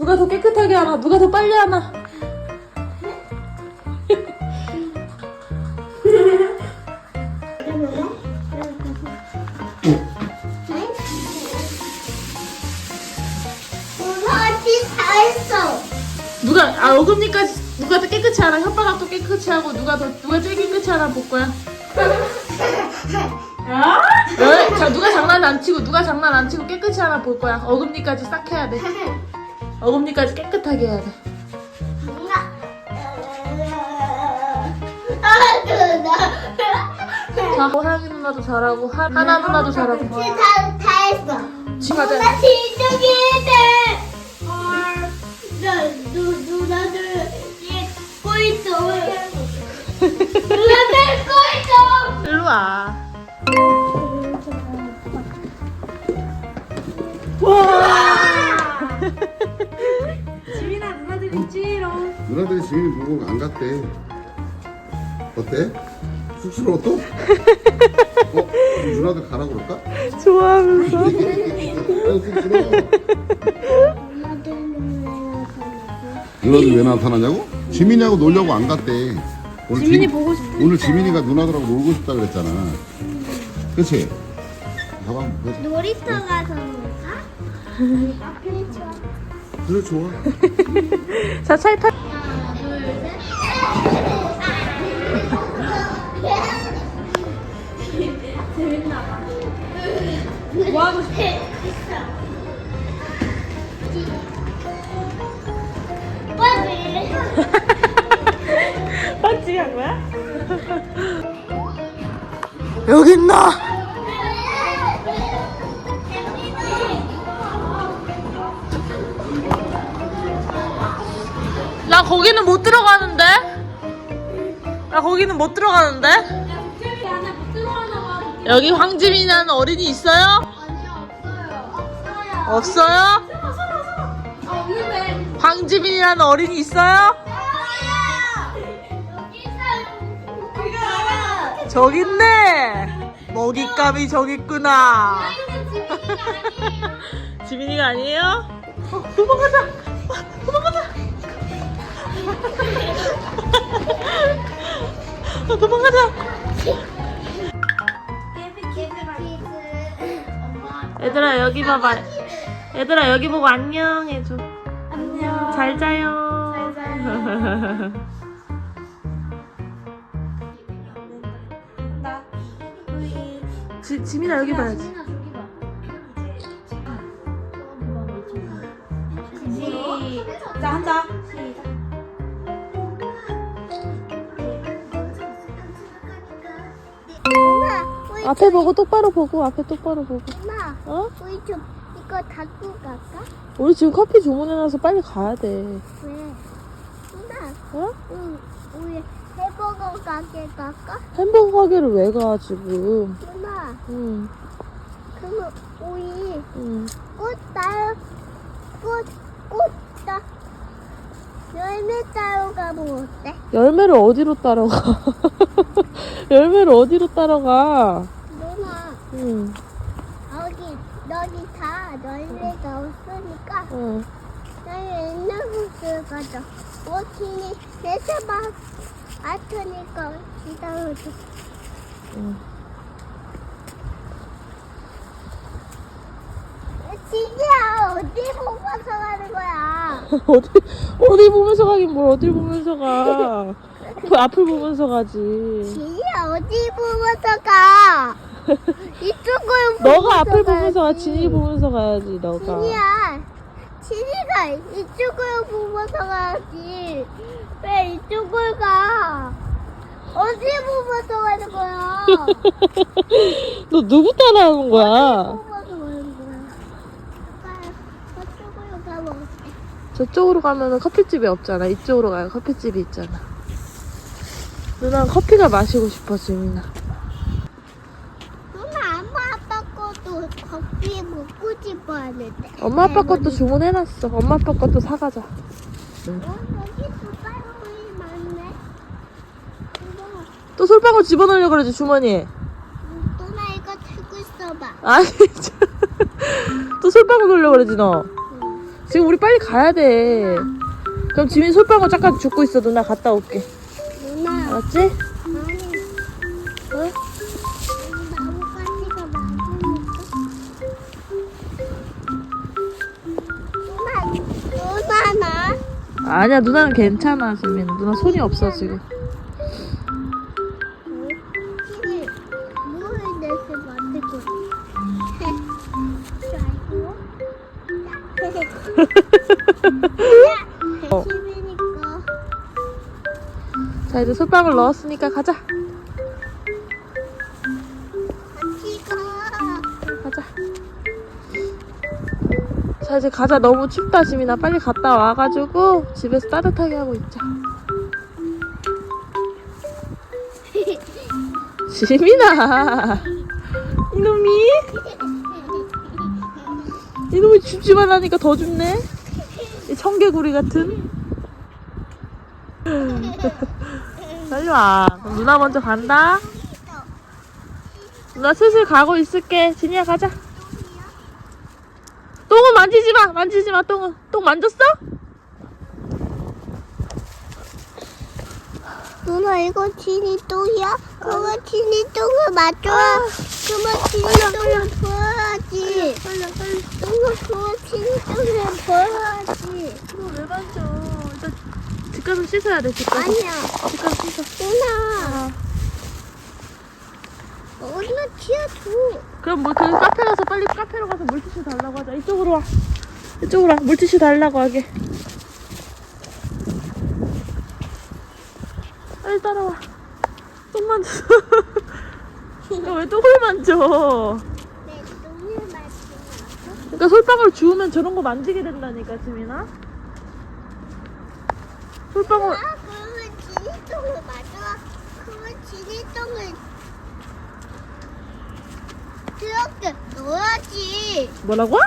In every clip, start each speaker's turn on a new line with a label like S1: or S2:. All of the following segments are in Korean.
S1: 누가 더 깨끗하게 하나? 누가 더 빨리 하나? 누가 아 어금니까지 누가 더 깨끗이 하나? 혓바닥 도 깨끗이 하고 누가 더 누가 제일 깨끗이 하나 볼 거야? 왜? 자 누가 장난 안 치고 누가 장난 안 치고 깨끗이 하나 볼 거야? 어금니까지 싹 해야 돼. 어금니까지 깨끗하게 해야 돼. 자, 하영이 누나도 잘하고 하, 하나 누나도 잘하고.
S2: 다, 다 했어.
S1: 지금.
S2: 누나 진정해야 돼. 헐. 나, 누, 누나들, 얘, 꼬이죠. 누나들 꼬이죠.
S1: 일로 와.
S3: 지
S4: 누나들이 지민이 보고 안 갔대. 어때? 쑥스러워 또? 어? 그럼 누나들 가라 그럴까?
S1: 좋아하면서.
S4: 어, 쑥스러워. 누나들 왜 나타나냐고? 지민이하고 놀려고 안 갔대. 오늘
S3: 지민이
S4: 지-
S3: 보고 싶대
S4: 오늘 지민이가 누나들하고 놀고 싶다 그랬잖아. 그치? 가방 뭐,
S2: 놀이터 가서 놀까? 앞에 좋아.
S4: 그래 좋아.
S1: 자, 차에 타.
S3: 뭐 하고 싶어?
S2: 빨리.
S1: 반지 한 거야? 여기 있나? 나 나 거기는 못 들어가는데?
S2: 안에 못 들어가나 봐.
S1: 여기 황지민이라는 어린이 있어요?
S2: 아니 없어요. 없어요.
S1: 없어요?
S2: 아, 없는데.
S1: 황지민이라는 어린이 있어요?
S2: 여기 있어요. 우리가 알아.
S1: 저기 있네. 먹잇감이 저기 있구나.
S2: 지민이가 아니에요.
S1: 어. 어, 도망가자. 어, 도망가자. 얘들아 여기 봐봐. 얘들아 여기 보고 안녕 해줘.
S2: 안녕.
S1: 잘 자요.
S2: 잘 자요.
S1: 지, 지민아 여기 봐야지.
S2: 지민아
S1: 앞에 보고 똑바로 보고 앞에 똑바로 보고.
S2: 엄마,
S1: 어?
S2: 우리 좀 이거 닫고 갈까?
S1: 우리 지금 커피 주문해놔서 빨리 가야 돼.
S2: 왜? 엄마,
S1: 어?
S2: 응, 우리 햄버거 가게 갈까?
S1: 햄버거 가게를 왜 가 지금?
S2: 엄마,
S1: 응,
S2: 그럼 우리
S1: 응.
S2: 꽃 따러 꽃, 꽃 따, 열매 따러 가면 어때?
S1: 열매를 어디로 따라가? 열매를 어디로 따라가? 응,
S2: 여기, 여기 다 열매가 없으니까
S1: 응.
S2: 여기 있는 곳을 가자. 워킹이 내서막 아트니까 기다려줘.
S1: 응.
S2: 진이야, 어디 보고서 가는 거야?
S1: 어디 어디 보면서 가긴 뭘 어디 보면서 가? 그 앞을 보면서 가지.
S2: 진이야, 어디 보고서 가? 이쪽을 보고서
S1: 너가 앞을 보면서 가. 진이 보면서 가야지 너가.
S2: 진이야, 진이가 이쪽을 보고서 가야지. 왜 이쪽을 가? 어디 보고서 가는 거야?
S1: 너 누구 따라하는 거야?
S2: 보고서 가는 거야. 아빠, 저쪽으로 가면 어때?
S1: 저쪽으로 커피집이 없잖아. 이쪽으로 가야 커피집이 있잖아. 누나 커피가 마시고 싶어, 지민아.
S2: 누나 엄마 아빠 것도 커피 먹고 싶어 하는데.
S1: 엄마 아빠 것도 주문해놨어. 엄마 아빠 것도 사가자. 또 솔방울 집어넣으려고 그러지, 주머니에.
S2: 누나 이거 들고 있어봐.
S1: 아니, 저- 또 솔방울 넣으려고 그러지, 너. 지금 우리 빨리 가야 돼. 그럼 지민 솔방울 잠깐 죽고 있어. 누나 갔다 올게.
S2: 누나
S1: 알았지? 아니야 누나는 괜찮아 지민. 누나 손이 없어 지금. 어. 자 이제 솔방울 넣었으니까 가자. 자 이제 가자. 너무 춥다 지민아. 빨리 갔다 와가지고 집에서 따뜻하게 하고 있자. 지민아. 이놈이 이놈이 춥지만 하니까 더 춥네. 이 청개구리 같은. 빨리 와. 그럼 누나 먼저 간다. 누나 슬슬 가고 있을게. 진이야 가자. 똥은 만지지 마. 만지지 마. 똥은. 똥 만졌어?
S2: 누나 이거 진이 똥이야? 그거 진이 똥을 맞아. 그거 진이 똥을 보여야지. 누나 그거 진이 똥을 보여야지.
S1: 이거 왜 만져? 일단 집 가서 씻어야 돼. 집 가서.
S2: 아니야.
S1: 집 가서 씻어.
S2: 누나. 얼른 치워줘.
S1: 그럼 뭐 그 카페 가서 빨리 카페로 가서 물티슈 달라고 하자. 이쪽으로 와. 이쪽으로 와. 물티슈 달라고 하게. 빨리 따라와. 똥 만졌어. 왜 똥을 만져?
S2: 내 똥을 맞지
S1: 그러니까 솔방울 주우면 저런 거 만지게 된다니까, 지민아. 솔방울.
S2: 아, 그러면 진이 똥을 맞아. 그러면 진이 똥을 그렇게 넣어야지.
S1: 뭐라고?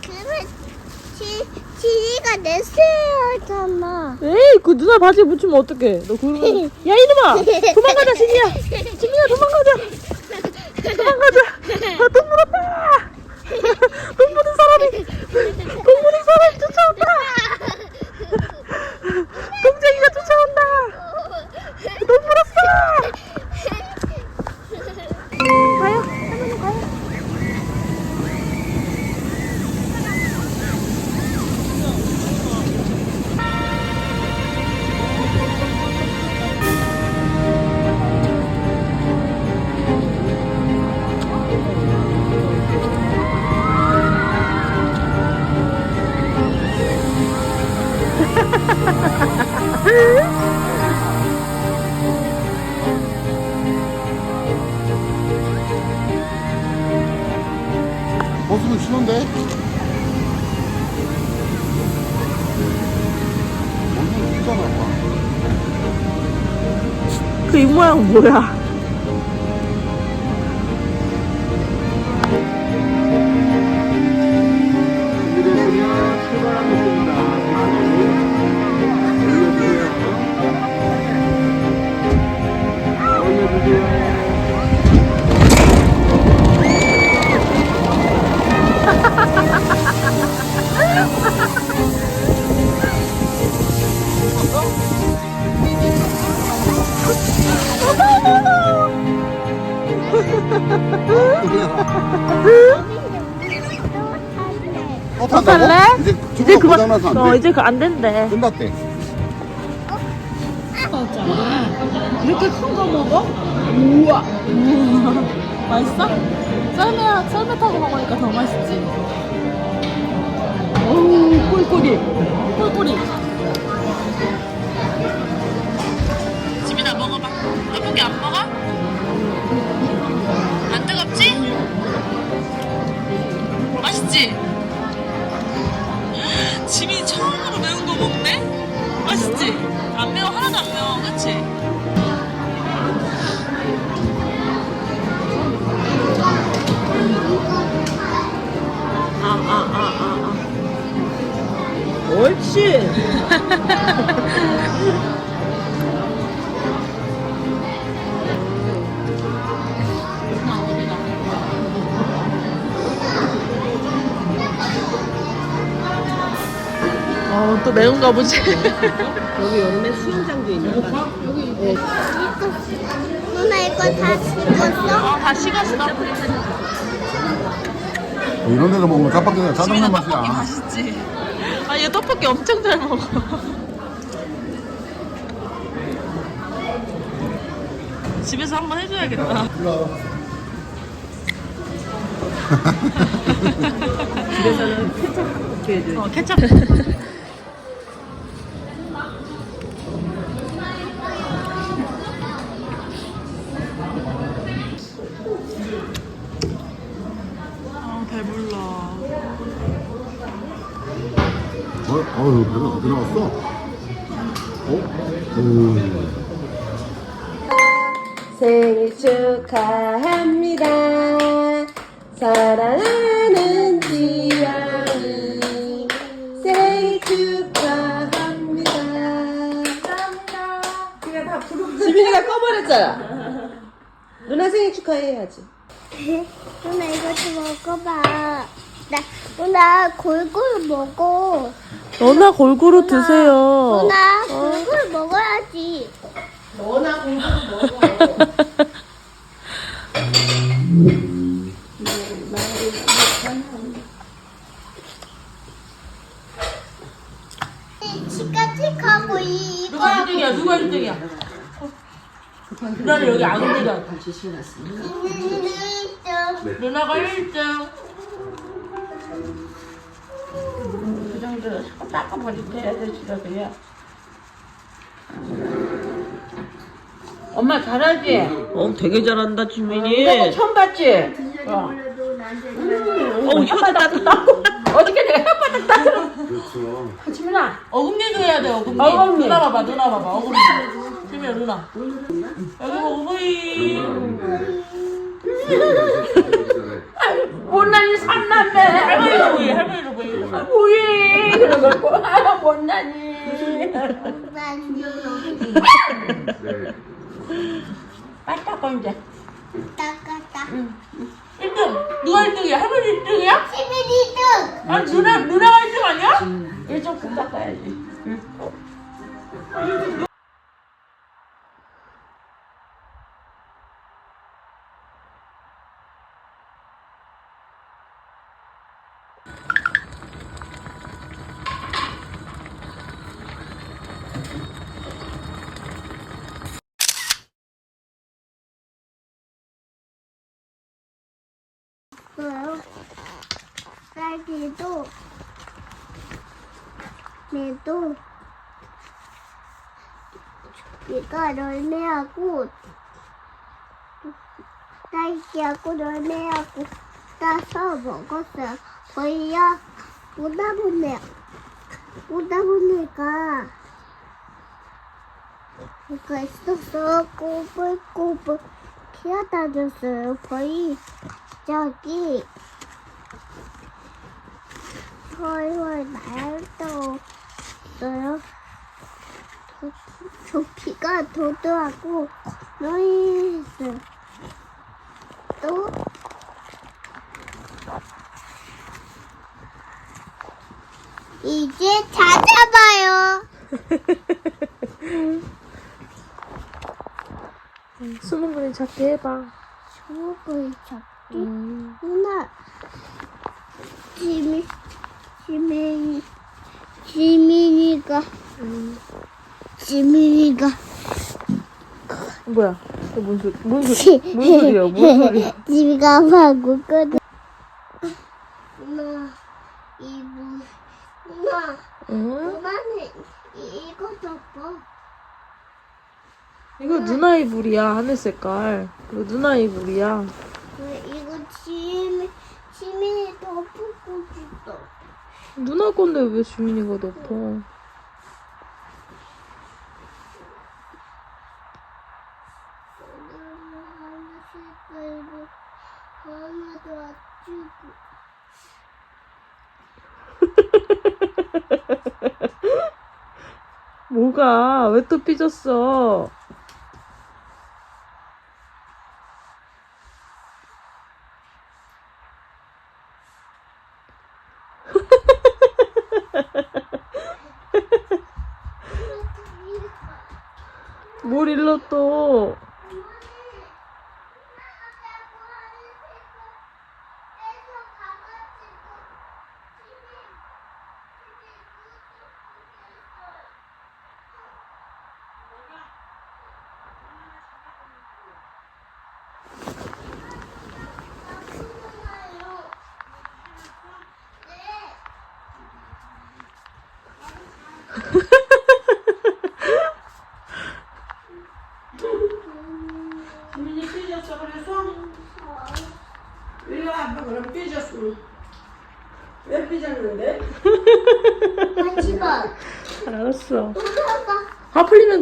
S2: 그러면 지, 냈어야 하잖아.
S1: 에이, 그 누나 바지에 묻히면 어떡해. 너 그러면. 야, 이놈아! 도망가자, 진이야! 진이야, 도망가자! 도망가자! 아, 똥 물었다! 똥 묻은
S4: 완전 뛰잖아 봐.
S1: 그 입모양 뭐야?
S4: 고장나서 안 돼.
S1: 어, 이제 그 안 된대.
S4: 끝났대.
S1: 이렇게 큰 거 먹어? 우와. 우와. 맛있어? 썰매, 썰매 타고 먹으니까 더 맛있지? 어우, 꿀꿀이. 꿀꿀이. 지민아, 먹어봐. 뜨겁게 안 먹어? 안 뜨겁지? 맛있지? 지민이 처음으로 매운 거 먹네? 맛있지? 안 매워, 하나도 안 매워, 그치? 아, 아, 아, 아, 아. 옳지. 어, 또 매운가 보지.
S5: 여기 여름에 수영장도 있나 봐.
S2: 누나 이거 다 식었어?
S1: 아, 다 식었어.
S4: 이런 데서 먹으면 짜파게티가 짜장면
S1: 떡볶이
S4: 맛이야.
S1: 맛있지. 아, 얘 떡볶이 엄청 잘 먹어. 집에서 한번 해줘야겠다.
S5: 집에서는 케첩 줘야죠.
S1: 어, 케찹.
S4: 다 들어갔어? 어? 음.
S5: 생일 축하합니다. 사랑하는 지영이 생일 축하합니다. 지민이가 꺼버렸잖아. 누나 생일 축하해야지.
S2: 누나 이거 좀 먹어봐. 나 누나 골고루 먹어.
S1: 너나 골고루 드세요.
S2: 누나 골고루 먹어야지. 치카 치카고 이 이거
S1: 누가 1등이야? 누가 1등이야? 누나는 여기 안 움직여. 누나가 1등. 그 정도 빡빡하게 돼야 돼, 집에서야. 엄마 잘하지?
S5: 어, 되게 잘한다, 지민이.
S1: 이거 처음 봤지? 어. 어, 혓바닥 닦고. 어저께 내가 혓바닥 닦고.
S4: 그렇죠.
S1: 지민아, 어금니도 해야 돼, 어금니.
S5: 어금니.
S1: 누나 봐봐, 누나 봐봐, 어금니. 지민아, 누나. 여기 어머니. 못난이 삼남매. 할머니로 보이, 할머니로 보이. 아, 보이. 그러고, 아, 못난이.
S4: 네.
S1: 닦아, 이제.
S2: 따까따.
S1: 1등. 누가 1등이야? 할머니 1등이야?
S2: 시민이등.
S1: 아, 누나, 누나가 1등 아니야? 1점 급 닦아야지.
S2: 뭐요? 딸기도 얘도 얘가 열매하고 딸기하고 열매하고 따서 먹었어요. 거의야 보다 보네 보다 보니까 이거 있 꼬불꼬불 기어다녔어요. 거의 저기 헐헐 날도 있어요. 조, 조피가 도도하고 있어요. 또 이제 찾아봐요.
S1: 작게 해봐.
S2: 초록을 잡기.
S1: 음.
S2: 누나, 지민, 지민, 지민이가, 지민이가,
S1: 뭐야? 뭔 소리? 뭔? 뭔 소리야? 뭔 소리야?
S2: 지민이가 하고 거든. 누나, 이분, 누나,
S1: 응?
S2: 누나는 이- 이거 덮어.
S1: 이거 누나 이불이야 하늘 색깔. 이거 누나 이불이야.
S2: 왜 이거 지민, 지민이 덮고 싶어.
S1: 누나 건데 왜 주민이가 덮어?
S2: 하나씩 끌고 하나도 안 주고.
S1: 뭐가? 왜 또 삐졌어? 뭘 일러 또?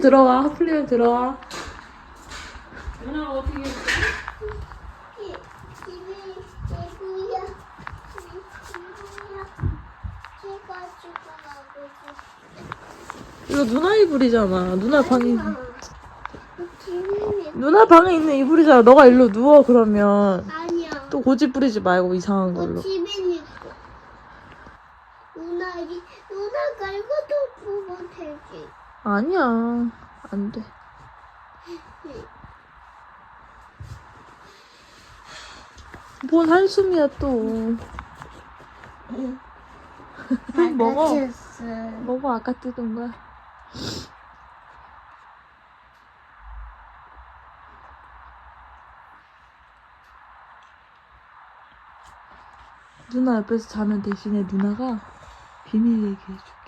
S1: 들어와. 화 풀리면 들어와.
S3: 누나가 어떻게
S1: 이거 누나 이불이잖아. 누나 방에 누나 방에 있는 이불이잖아. 너가 일로 누워 그러면
S2: 아니야.
S1: 또 고집 부리지 말고 이상한
S2: 어,
S1: 걸로.
S2: 집이 있고. 누나 이 누나가 이것도 보면 되지.
S1: 아니야. 안 돼. 뭔 한숨이야 또. 먹어. 먹어 아까 뜯은 거야. 누나 옆에서 자면 대신에 누나가 비밀 얘기해줄게.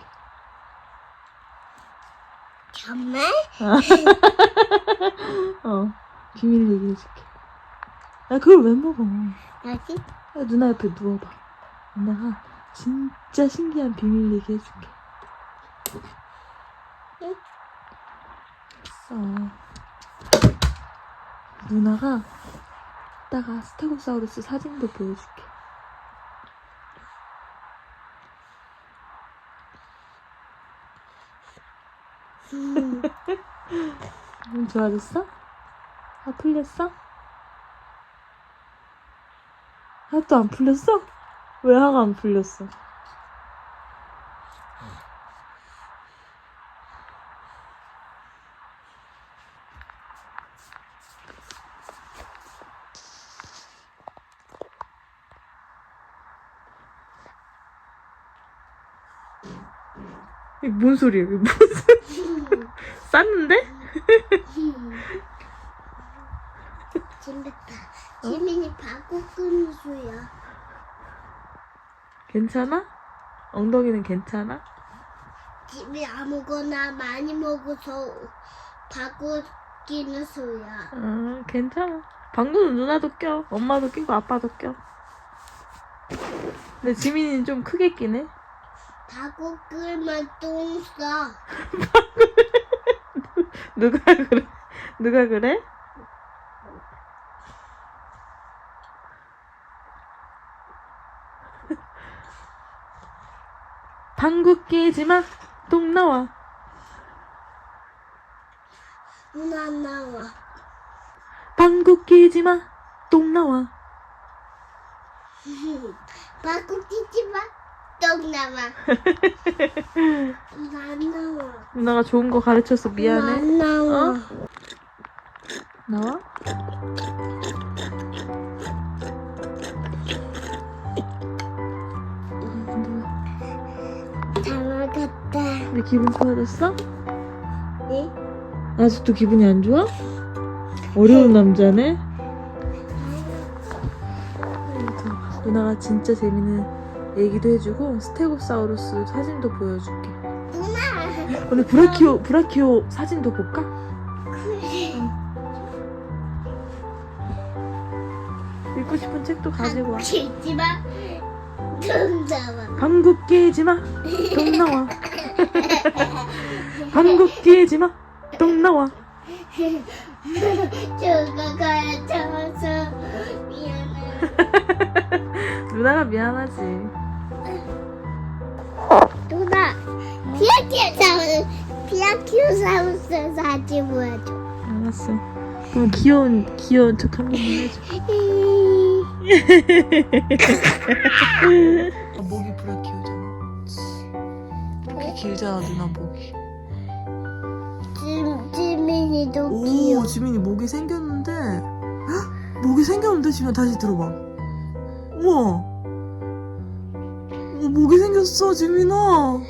S2: 정말?
S1: 어, 비밀 얘기 해줄게. 야, 그걸 왜 먹어?
S2: 여기?
S1: 야, 누나 옆에 누워봐. 누나가 진짜 신기한 비밀 얘기 해줄게.
S2: 응?
S1: 됐어. 누나가 이따가 스테고사우루스 사진도 보여줄게. 음, 좋아졌어? 아, 풀렸어? 하나도 안 풀렸어? 왜 하가 안 풀렸어? 이게 뭔 소리야? 이게 무슨 쌌는데?
S2: 재밌다. 지민이 끄는 수야.
S1: 괜찮아? 엉덩이는 괜찮아?
S2: 집이 아무거나 많이 먹어서 바꾸 끼는 수야.
S1: 어, 괜찮아. 방구는 누나도 껴. 엄마도 끼고 아빠도 껴. 근데 지민이는 좀 크게 끼네.
S2: 바꾸 끌면 똥 싸.
S1: 누가 그래? 누가 그래? 방구 끼지 마. 똥 나와.
S2: 누나 안 나와.
S1: 방구 끼지 마. 똥 나와.
S2: 바꾸 끼지 마. 똥 나와. 누나 안 나와.
S1: 누나가 좋은 거 가르쳐서
S2: 누나
S1: 미안해.
S2: 안 나와.
S1: 어? 나와?
S2: 다 먹었다.
S1: 내 기분 좋아졌어?
S2: 네?
S1: 아직도 기분이 안 좋아? 어려운 남자네? 누나가 진짜 재밌는 얘기도 해주고 스테고사우루스 사진도 보여줄게.
S2: 누나.
S1: 오늘 브라키오 브라키오 사진도 볼까? 책도 가지고 와.
S2: 끼지 마. 똥 나와.
S1: 방구 끼지 마. 똥 나와. 방구 끼지 마. 똥 나와.
S2: 저가 가야 잡아서 미안해.
S1: 누나가 미안하지.
S2: 누나, 피아키오사우스, 피아키오사우스 사진 보여줘.
S1: 알았어. 그럼 귀여운 귀여운 척 한 번만 해줘. 목이 브라키오잖아. 목이 길잖아 누나 목이.
S2: 지금 지민이도 귀여워.
S1: 오 지민이 목이 생겼는데 헉, 목이 생겼는데 지민 다시 들어봐 우와 어, 목이 생겼어 지민아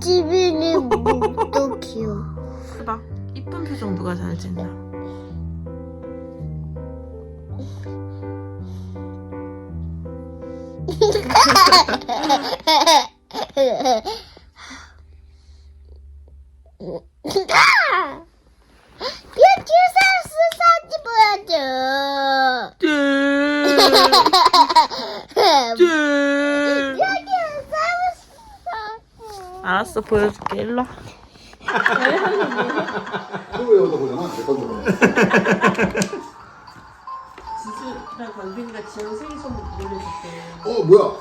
S2: 지민이 목도 귀여워.
S1: 봐 이쁜 표정 누가 잘 짓나 알았어 보여줄게 일로 와
S4: 보잖아.
S5: 지수랑 강빈이가 지영 생일 선물 보내줬대.
S4: 어 뭐야?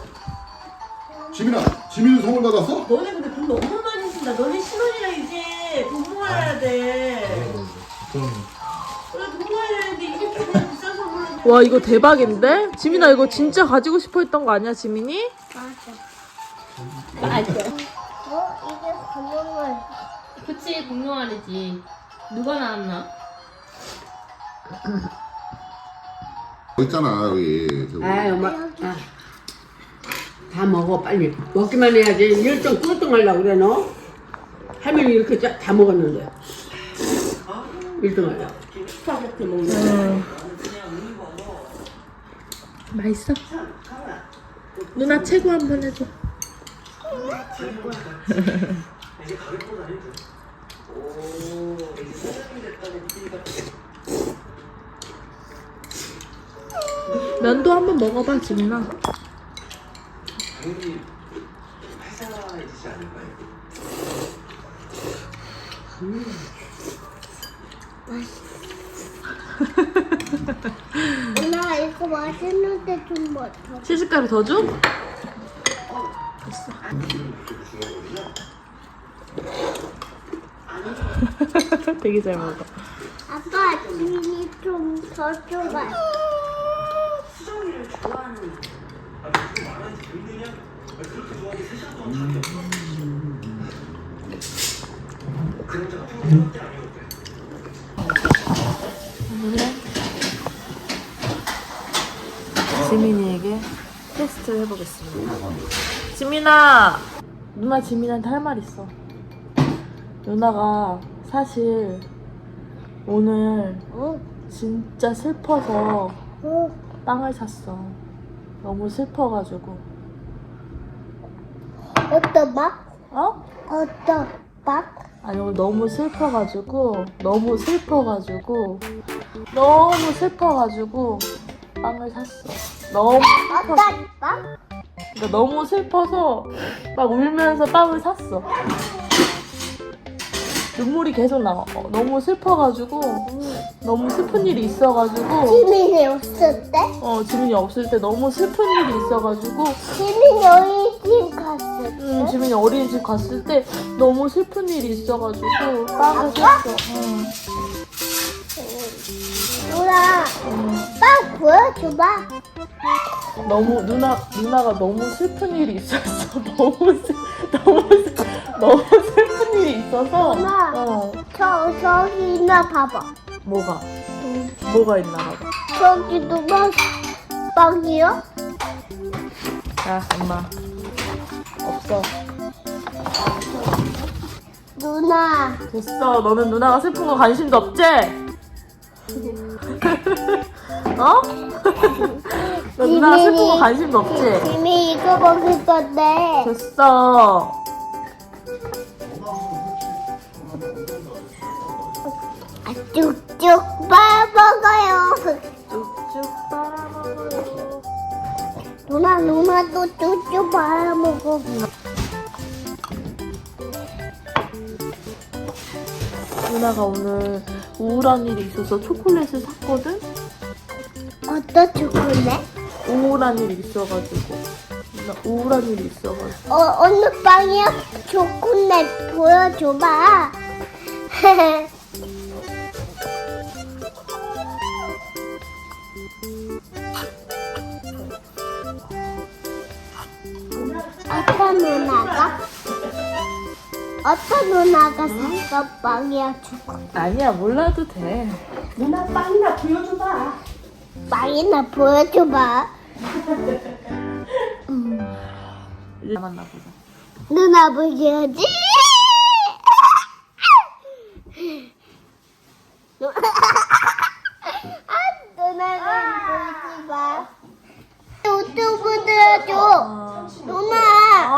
S4: 지민아, 지민이 선물 받았어?
S5: 너네 근데 돈 너무 많이 쓴다. 너네 신혼이랑 이제 돈 모아야 돼. 그래 돈 모아야 되는데 이렇게 그냥 비싼 선물을
S1: 와 이거 대박인데? 지민아 이거 진짜 가지고 싶어 했던 거 아니야 지민이?
S2: 어, 이게 고마워.
S3: 그치 공룡알이지. 누가 나왔나?
S4: 어 있잖아 여기. 저기.
S6: 아이 엄마. 아, 다 먹어 빨리. 먹기만 해야지. 열정 끄떡하려고 그래 너? 할머니 이렇게 짜, 다 먹었는데. 1등 하려고
S5: 스파게티 먹는
S1: 맛있어? 누나 최고 한 번 해줘 면도 한번 먹어봐 지민아
S2: 엄마 이거 맛있는데 좀뭐 더.
S1: 치즈가루 더 줘? 됐어 되게 잘 먹어
S2: 아빠 지민이 좀더 줘봐.
S1: 지민이에게 테스트를 해보겠습니다. 지민아! 누나 지민한테 할 말 있어. 누나가 사실 오늘
S2: 어?
S1: 진짜 슬퍼서
S2: 어?
S1: 빵을 샀어. 너무 슬퍼가지고.
S2: 어떤 맛?
S1: 어?
S2: 어떤 맛?
S1: 아니 오늘 너무 슬퍼가지고 너무 슬퍼가지고 너무 슬퍼가지고 빵을 샀어. 너무 슬퍼서
S2: 어떤 맛?
S1: 그러니까 너무 슬퍼서 막 울면서 빵을 샀어. 눈물이 계속 나와. 어, 너무 슬퍼가지고 너무 슬픈 일이 있어가지고
S2: 지민이 없을 때?
S1: 어 지민이 없을 때 너무 슬픈 일이 있어가지고
S2: 지민이 어린이집 갔을 때?
S1: 음, 지민이 어린이집 갔을 때 너무 슬픈 일이 있어가지고 빵을 샀어. 응.
S2: 누나, 빵 보여줘봐.
S1: 너무 누나 누나가 너무 슬픈 일이 있었어. 너무 슬 너무 슬 너무 슬픈 일이 있어서.
S2: 엄마.
S1: 어
S2: 저, 저기 있나 봐봐.
S1: 뭐가 뭐가 있나 봐봐.
S2: 저기 누가 빵이요?
S1: 자 엄마 없어.
S2: 누나,
S1: 됐어. 너는 누나가 슬픈 거 관심도 없지? 어? 너 누나가 슬픈 거 관심도 없지?
S2: 지민이 이거 먹을 건데.
S1: 됐어.
S2: 아, 쭉쭉 빨아먹어요.
S1: 쭉쭉 빨아먹어요.
S2: 누나, 누나도 쭉쭉 빨아먹어.
S1: 누나가 오늘 우울한 일이 있어서 초콜릿을 샀거든?
S2: 어떤 초콜릿?
S1: 우울한 일이 있어가지고. 누나 우울한 일이 있어가지고.
S2: 어, 어느 빵이야? 초콜릿 보여줘봐. 어떤 누나가 샀어 빵이야 주고
S1: 아니야 몰라도 돼.
S5: 누나 빵이나 보여줘봐.
S2: 빵이나 보여줘봐
S1: 이제 만나 보자.
S2: 누나 보여야지 아 누나가 보지 마 유튜브 들어줘 누나
S1: 어?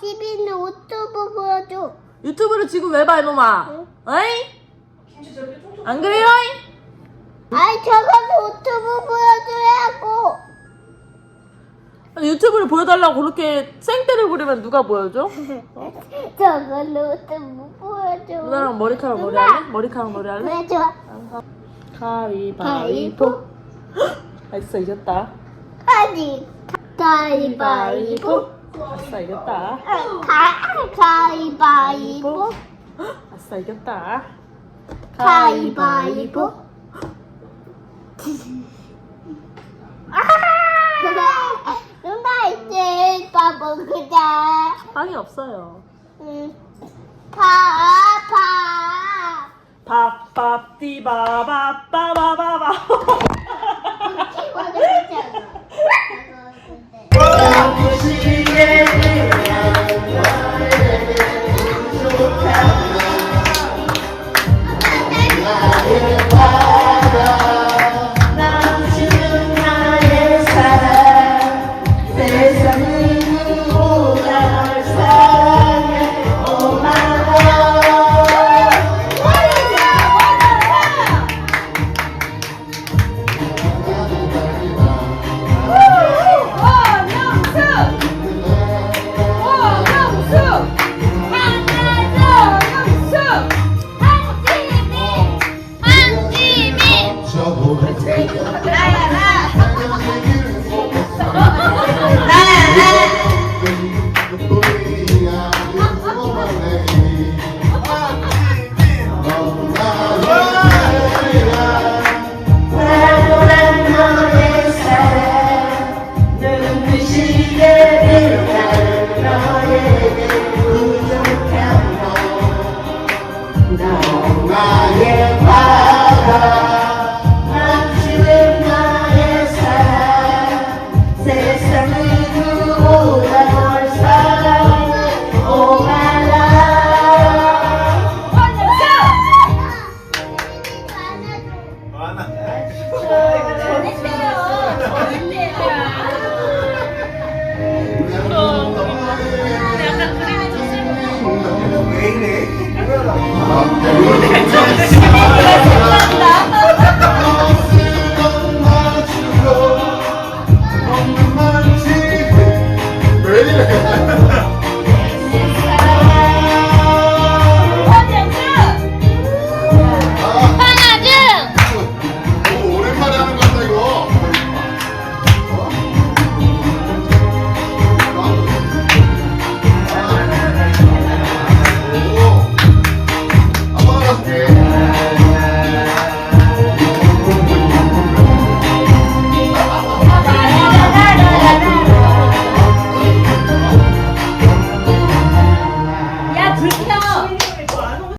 S2: TV는 유튜브 보여줘
S1: 유튜브를 봐, 이놈아? 어이? 안 그래요?
S2: 아이 저건 유튜브 보여줘야고
S1: 유튜브를 보여달라고 그렇게 생떼를 부리면 누가 보여줘?
S2: 저건 유튜브 보여줘
S1: 누나랑 머리카락 머리! 할래? 머리카락 머리 할래?
S2: 보여줘
S1: 가위바위보. 아싸 이겼다.
S2: 아니 가위바위보
S1: 아싸 이겼다.
S2: 가, 가위바위보
S1: 아싸 이겼다.
S2: 가위바위보 아! 누나 이제 밥 먹자
S1: 빵이 없어요.
S2: 응. 밥, 밥.
S1: 밥밥디바바바바바바.
S4: 왜 이래?